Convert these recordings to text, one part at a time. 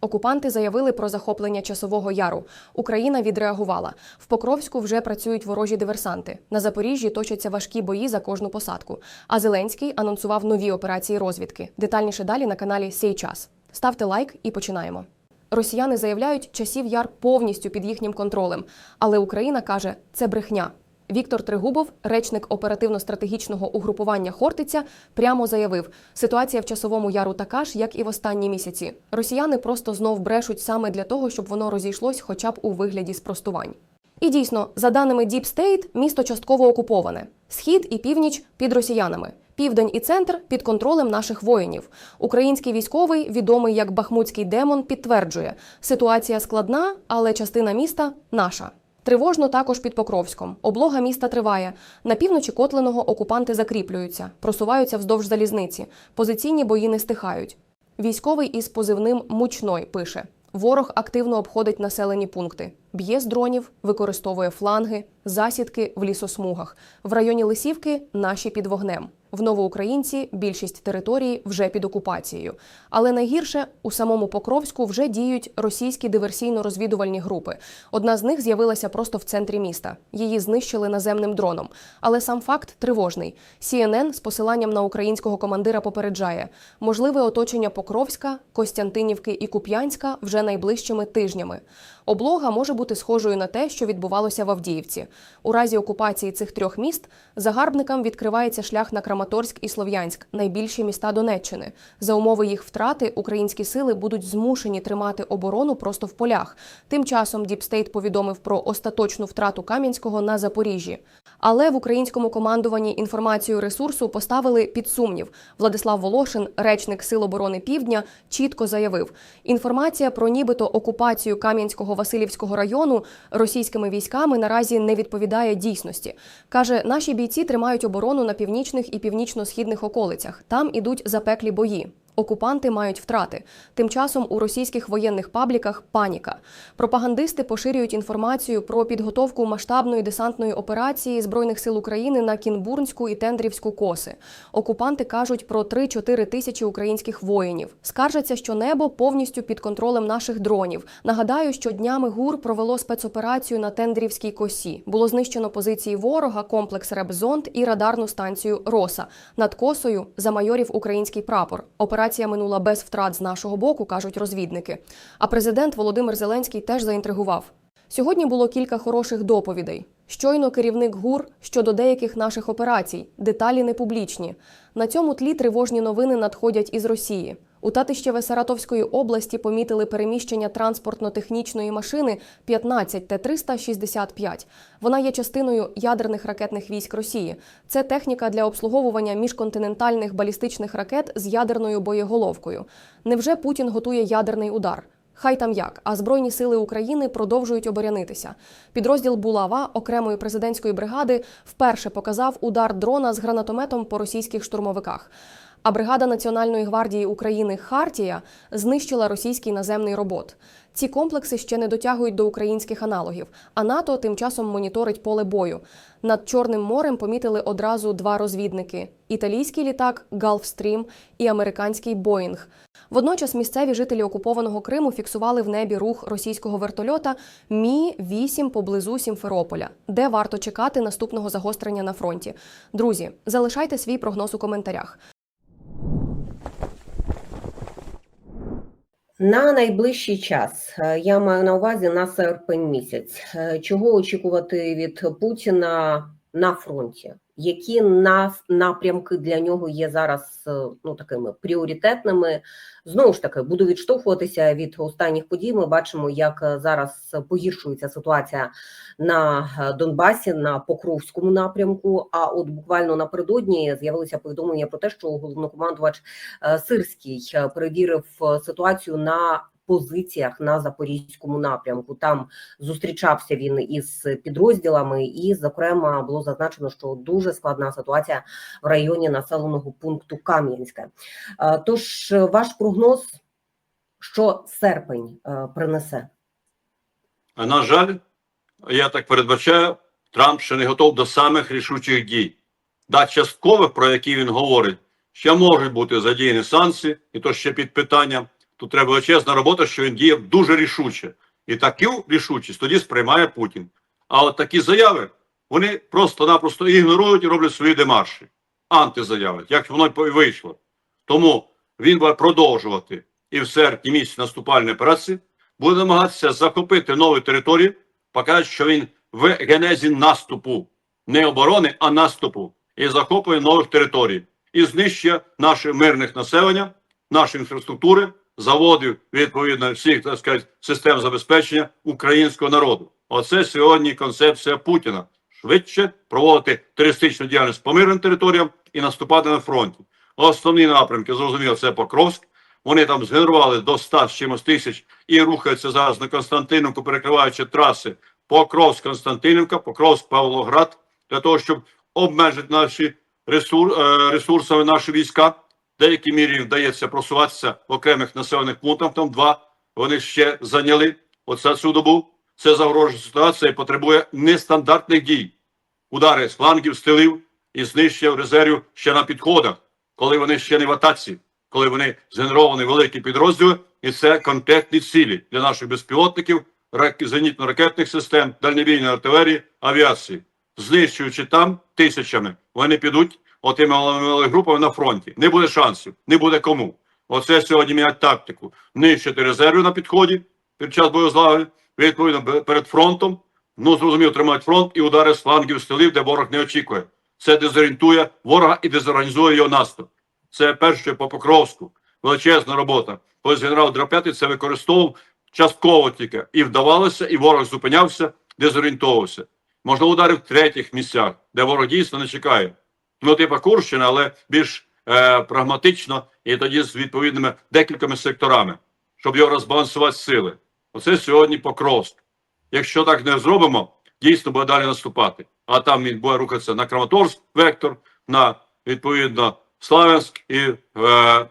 Окупанти заявили про захоплення часового яру. Україна відреагувала. В Покровську вже працюють ворожі диверсанти. На Запоріжжі точаться важкі бої за кожну посадку. А Зеленський анонсував нові операції розвідки. Детальніше далі на каналі Сей час. Ставте лайк і починаємо. Росіяни заявляють, часів яр повністю під їхнім контролем. Але Україна каже, це брехня. Віктор Тригубов, речник оперативно-стратегічного угрупування Хортиця, прямо заявив: ситуація в часовому яру така ж, як і в останні місяці. Росіяни просто знов брешуть саме для того, щоб воно розійшлось, хоча б у вигляді спростувань. І дійсно, за даними Deep State, місто частково окуповане. Схід і північ під росіянами. Південь і центр під контролем наших воїнів. Український військовий, відомий як Бахмутський демон, підтверджує, ситуація складна, але частина міста наша. Тривожно також під Покровськом. Облога міста триває. На півночі Котленого окупанти закріплюються, просуваються вздовж залізниці. Позиційні бої не стихають. Військовий із позивним Мучной пише: ворог активно обходить населені пункти, б'є з дронів, використовує фланги, засідки в лісосмугах. В районі Лисівки наші під вогнем. В Новоукраїнці більшість території вже під окупацією. Але найгірше у самому Покровську вже діють російські диверсійно-розвідувальні групи. Одна з них з'явилася просто в центрі міста. Її знищили наземним дроном. Але сам факт тривожний. CNN з посиланням на українського командира попереджає: можливе оточення Покровська, Костянтинівки і Куп'янська вже найближчими тижнями. Облога може бути схожою на те, що відбувалося в Авдіївці. У разі окупації цих трьох міст загарбникам відкривається шлях на Краматорськ і Слов'янськ, найбільші міста Донеччини. За умови їх втрати українські сили будуть змушені тримати оборону просто в полях. Тим часом Діпстейт повідомив про остаточну втрату Кам'янського на Запоріжжі. Але в українському командуванні інформацію ресурсу поставили під сумнів. Владислав Волошин, речник Сил оборони Півдня, чітко заявив: інформація про нібито окупацію Кам'янського Васильівського району російськими військами наразі не відповідає дійсності. каже, наші бійці тримають оборону на північних і північно-східних околицях. Там ідуть запеклі бої. Окупанти мають втрати. Тим часом у російських воєнних пабліках паніка. Пропагандисти поширюють інформацію про підготовку масштабної десантної операції збройних сил України на Кінбурнську і Тендрівську коси. Окупанти кажуть про 3-4 тисячі українських воїнів. Скаржаться, що небо повністю під контролем наших дронів. Нагадаю, що днями ГУР провело спецоперацію на Тендрівській косі. Було знищено позиції ворога, комплекс Ребзонд і радарну станцію Роса. Над косою замайорів український прапор. Операція минула без втрат з нашого боку, кажуть розвідники. А президент Володимир Зеленський теж заінтригував. Сьогодні було кілька хороших доповідей. Щойно керівник ГУР щодо деяких наших операцій. Деталі не публічні. На цьому тлі тривожні новини надходять із Росії. У Татищеве Саратовської області помітили переміщення транспортно-технічної машини 15 Т-365. Вона є частиною ядерних ракетних військ Росії. Це техніка для обслуговування міжконтинентальних балістичних ракет з ядерною боєголовкою. Невже Путін готує ядерний удар? Хай там як, а Збройні сили України продовжують оборянитися. Підрозділ Булава окремої президентської бригади вперше показав удар дрона з гранатометом по російських штурмовиках. А бригада Національної гвардії України Хартія знищила російський наземний робот. Ці комплекси ще не дотягують до українських аналогів, а НАТО тим часом моніторить поле бою. Над Чорним морем помітили одразу два розвідники: італійський літак Gulfstream і американський Боїнг. Водночас місцеві жителі окупованого Криму фіксували в небі рух російського вертольота Мі 8 поблизу Сімферополя, де варто чекати наступного загострення на фронті. Друзі, залишайте свій прогноз у коментарях. На найближчий час е, я маю на увазі на серпень місяць. Е, Чого очікувати від Путіна на фронті? Які напрямки для нього є зараз е, ну такими пріоритетними? Знову ж таки, буду відштовхуватися від останніх подій. Ми бачимо, як е, зараз погіршується ситуація на е, Донбасі на Покровському напрямку. А от буквально напередодні з'явилися повідомлення про те, що головнокомандувач Сирський перевірив ситуацію на позиціях на запорізькому напрямку. Там зустрічався він із підрозділами, і, зокрема, було зазначено, що дуже складна ситуація в районі населеного пункту Кам'янське. Е, Тож, е, ваш прогноз, що серпень е, принесе? А на жаль, я так передбачаю, Трамп ще не готов до самих рішучих дій. Да, часткових, про які він говорить, ще можуть бути задіяні санкції, і то ще під питанням. Тут треба величезна робота, що він діяв дуже рішуче. І таку рішучість тоді сприймає Путін. А от такі заяви вони просто-напросто ігнорують і роблять свої демарші. Антизаяви, як воно й вийшло. Тому він буде продовжувати і в серпні місяці наступальної операції буде намагатися захопити нові території, показати, що він в генезі наступу, не оборони, а наступу, і захоплює нових територій, і знищує наше мирних населення, наші інфраструктури, заводів, відповідно, всіх так сказати, систем забезпечення українського народу. Оце сьогодні концепція Путіна. Швидше проводити терористичну діяльність по мирним територіям і наступати на фронті. Основні напрямки, зрозуміло, це Покровськ. Вони там згенерували до 100 з чимось тисяч і рухаються зараз на Константинівку, перекриваючи траси Покровськ, Константинівка, Покровськ, Павлоград, для того, щоб обмежити наші е, ресурсами наші війська. Деякій мірі вдається просуватися в окремих населених пунктах. Там два вони ще зайняли. Оце цю добу. Це загрожує ситуація і потребує нестандартних дій. Удари з флангів, з тилів і знищення резервів ще на підходах, коли вони ще не в атаці, коли вони згенеровані великі підрозділи, і це конкретні цілі для наших безпілотників, рак- зенітно-ракетних систем, дальнобійної артилерії, авіації. Знищуючи там тисячами, вони підуть отими групами на фронті. Не буде шансів, не буде кому. Оце сьогодні міняють тактику. Нищити резерви на підході під час боєзлаги, відповідно перед фронтом. Ну, зрозуміло, тримають фронт і удари з флангів з де ворог не очікує. Це дезорієнтує ворога і дезорганізує його наступ. Це перше по Покровську. Величезна робота. Ось генерал Драп'ятий це використовував частково тільки. І вдавалося, і ворог зупинявся, дезорієнтовувався. Можна удари в третіх місцях, де ворог дійсно не чекає. Ну, типа Курщина, але більш е, прагматично і тоді з відповідними декількома секторами, щоб його розбалансувати сили. Оце сьогодні Покровськ. Якщо так не зробимо, дійсно буде далі наступати. А там він буде рухатися на Краматорськ, вектор, на відповідно Славянськ і е,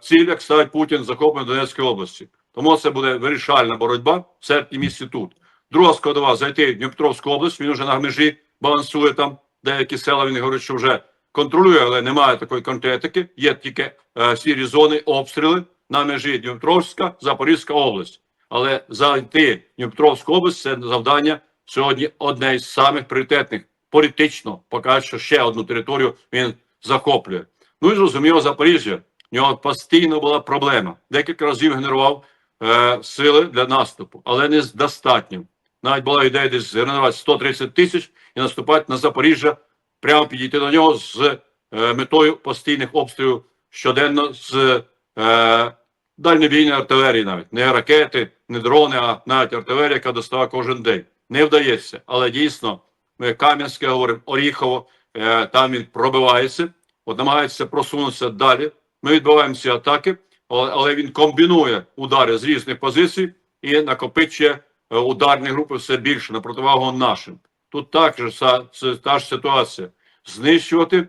ціль, як ставить Путін, захоплення Донецької області. Тому це буде вирішальна боротьба в серпні місці тут. Друга складова зайти в Дніпропетровську область. Він вже на межі балансує там. Деякі села він говорить, що вже контролює, але немає такої конкретики. Є тільки е, сірі зони, обстріли на межі Дніпропетровська, Запорізька область. Але зайти в Дніпропетровську область це завдання сьогодні одне із самих пріоритетних. Політично показує, що ще одну територію він захоплює. Ну і зрозуміло, Запоріжжя. В нього постійно була проблема. Декілька разів генерував е, сили для наступу, але не з достатнім. Навіть була ідея десь згенерувати 130 тисяч і наступати на Запоріжжя, прямо підійти до нього з е, метою постійних обстрілів щоденно з е, дальнобійної артилерії, навіть не ракети, не дрони, а навіть артилерія, яка достала кожен день. Не вдається, але дійсно ми Кам'янське говоримо, Оріхово, е, там він пробивається, от намагається просунутися далі. Ми відбиваємо ці атаки, але, але він комбінує удари з різних позицій і накопичує е, ударні групи все більше на противагу нашим. Тут також та ж ситуація. Знищувати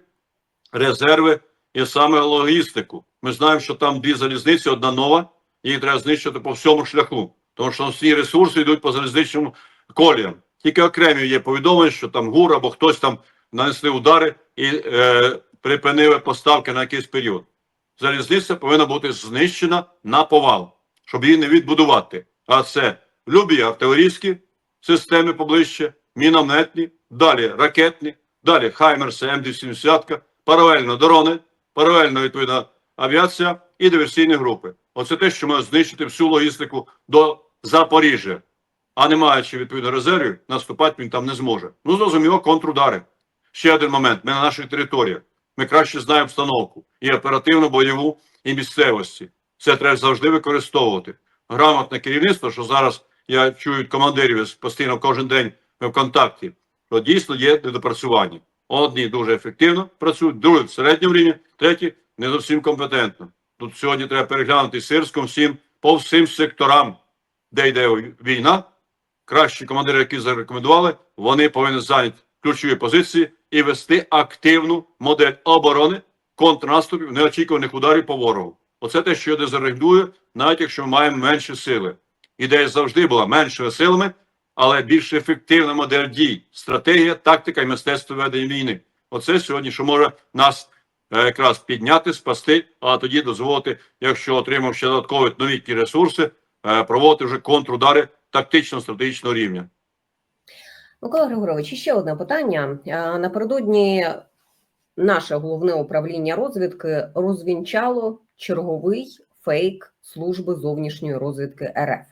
резерви і саме логістику. Ми знаємо, що там дві залізниці, одна нова, її треба знищити по всьому шляху, тому що всі ресурси йдуть по залізничним коліям. Тільки окремі є повідомлення, що там ГУР або хтось там нанесли удари і е, припинили поставки на якийсь період. Залізниця повинна бути знищена на повал, щоб її не відбудувати. А це любі артилерійські системи поближче, мінометні, далі ракетні, далі Хаймерси, М270, паралельно дрони, паралельно відповідно авіація і диверсійні групи. Оце те, що має знищити всю логістику до Запоріжжя. А не маючи відповідно резервів, наступати він там не зможе. Ну, зрозуміло, контрудари. Ще один момент. Ми на наших територіях. Ми краще знаємо обстановку і оперативну бойову, і місцевості. Це треба завжди використовувати. Грамотне керівництво, що зараз я чую командирів постійно кожен день ми в контакті, то дійсно є недопрацювання. Одні дуже ефективно працюють, другі в середньому рівні, треті не зовсім компетентно. Тут сьогодні треба переглянути сирськом всім по всім секторам, де йде війна. Кращі командири, які зарекомендували, вони повинні зайняти ключові позиції і вести активну модель оборони контрнаступів, неочікуваних ударів по ворогу. Оце те, що дезорендує, навіть якщо ми маємо менші сили. Ідея завжди була меншими силами, але більш ефективна модель дій, стратегія, тактика і мистецтво ведення війни. Оце сьогодні, що може нас е, якраз підняти, спасти, а тоді дозволити, якщо отримав ще додаткові новітні ресурси, е, проводити вже контрудари тактично-стратегічного рівня. Микола Григорович, ще одне питання. Е, Напередодні наше головне управління розвідки розвінчало черговий фейк служби зовнішньої розвідки РФ,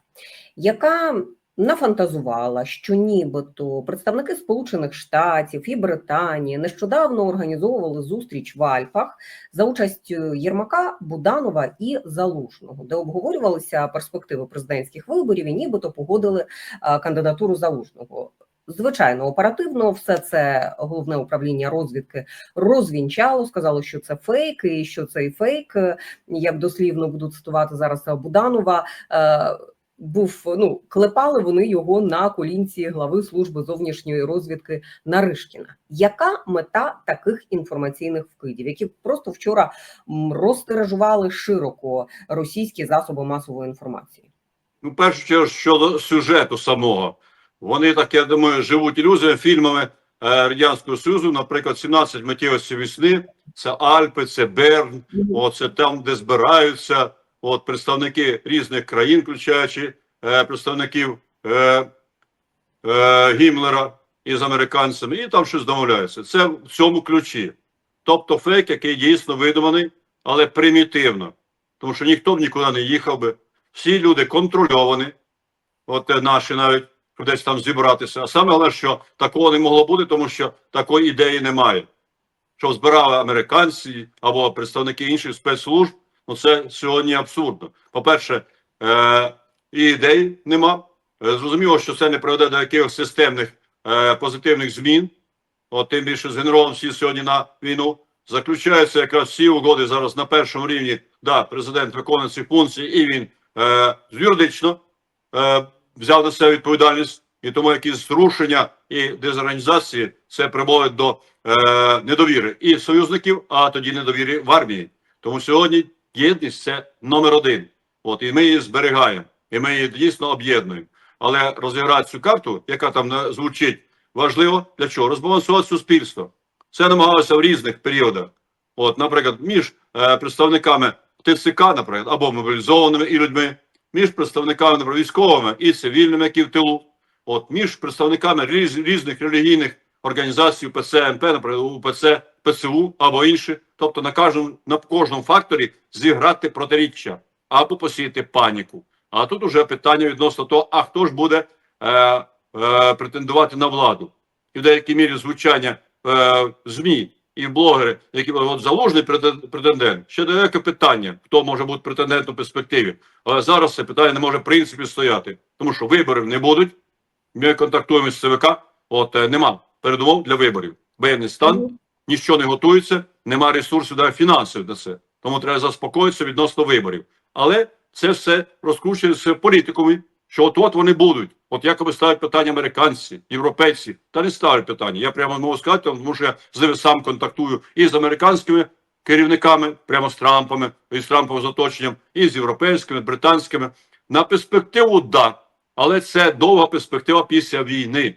яка нафантазувала, що нібито представники Сполучених Штатів і Британії нещодавно організовували зустріч в Альпах за участю Єрмака, Буданова і Залужного, де обговорювалися перспективи президентських виборів і нібито погодили е, кандидатуру Залужного. Звичайно, оперативно все це головне управління розвідки розвінчало, сказало, що це фейк, і що цей фейк, е, як дослівно буду цитувати зараз Буданова, е, був ну клепали вони його на колінці глави служби зовнішньої розвідки Наришкіна. Яка мета таких інформаційних вкидів, які просто вчора розтиражували широко російські засоби масової інформації? Ну, в першу чергу щодо сюжету самого. Вони, так я думаю, живуть ілюзіями, фільмами е, Радянського Союзу, наприклад, 17 миттєвості весни, це Альпи, це Берн, От це там, де збираються от представники різних країн, включаючи е, представників е, е, Гімлера із американцями, і там щось домовляються. Це в цьому ключі. Тобто фейк, який дійсно видуманий, але примітивно. Тому що ніхто б нікуди не їхав би. Всі люди контрольовані, от е, наші навіть десь там зібратися. А саме головне, що такого не могло бути, тому що такої ідеї немає що збирали американці або представники інших спецслужб, ну це сьогодні абсурдно. По-перше, е, і ідей нема. Е, зрозуміло, що це не приведе до якихось системних е, позитивних змін. От тим більше згенерували всі сьогодні на війну. Заключаються якраз всі угоди зараз на першому рівні. Да, президент виконує ці функції, і він е, юридично е, взяв на себе відповідальність, і тому якісь зрушення і дезорганізації це приводить до е, недовіри і союзників, а тоді недовіри в армії. Тому сьогодні єдність це номер один. От і ми її зберігаємо, і ми її дійсно об'єднуємо. Але розіграти цю карту, яка там звучить, важливо для чого? Розбалансувати суспільство. Це намагалося в різних періодах. От, наприклад, між е, представниками ТЦК, наприклад, або мобілізованими і людьми, між представниками наприклад, військовими і цивільними, які в тилу, от між представниками різ, різних релігійних організацій УПЦ МП, наприклад, УПЦ ПЦУ або інші, тобто на кожному на кожному факторі зіграти протиріччя або посіяти паніку. А тут уже питання відносно того, а хто ж буде е, е, претендувати на владу, і в деякій мірі звучання е, змі і блогери, які от залужний претендент. Ще далеке питання, хто може бути претендентом в перспективі. Але зараз це питання не може в принципі стояти, тому що виборів не будуть. Ми контактуємо з ЦВК. От е, нема передумов для виборів. Воєнний стан, нічого не готується, нема ресурсів навіть фінансів на це. Тому треба заспокоїтися відносно виборів. Але це все розкручується в політикумі, що от от вони будуть. От якоби ставлять питання американці, європейці, та не ставлять питання. Я прямо можу сказати, тому що я з ними сам контактую і з американськими керівниками, прямо з Трампами, і з Трамповим заточенням, і з європейськими, британськими. На перспективу да, але це довга перспектива після війни.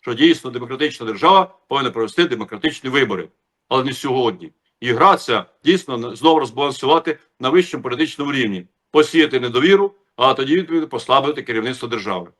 Що дійсно демократична держава повинна провести демократичні вибори, але не сьогодні. І гра ця дійсно знову розбалансувати на вищому політичному рівні, посіяти недовіру, а тоді відповідно послабити керівництво держави.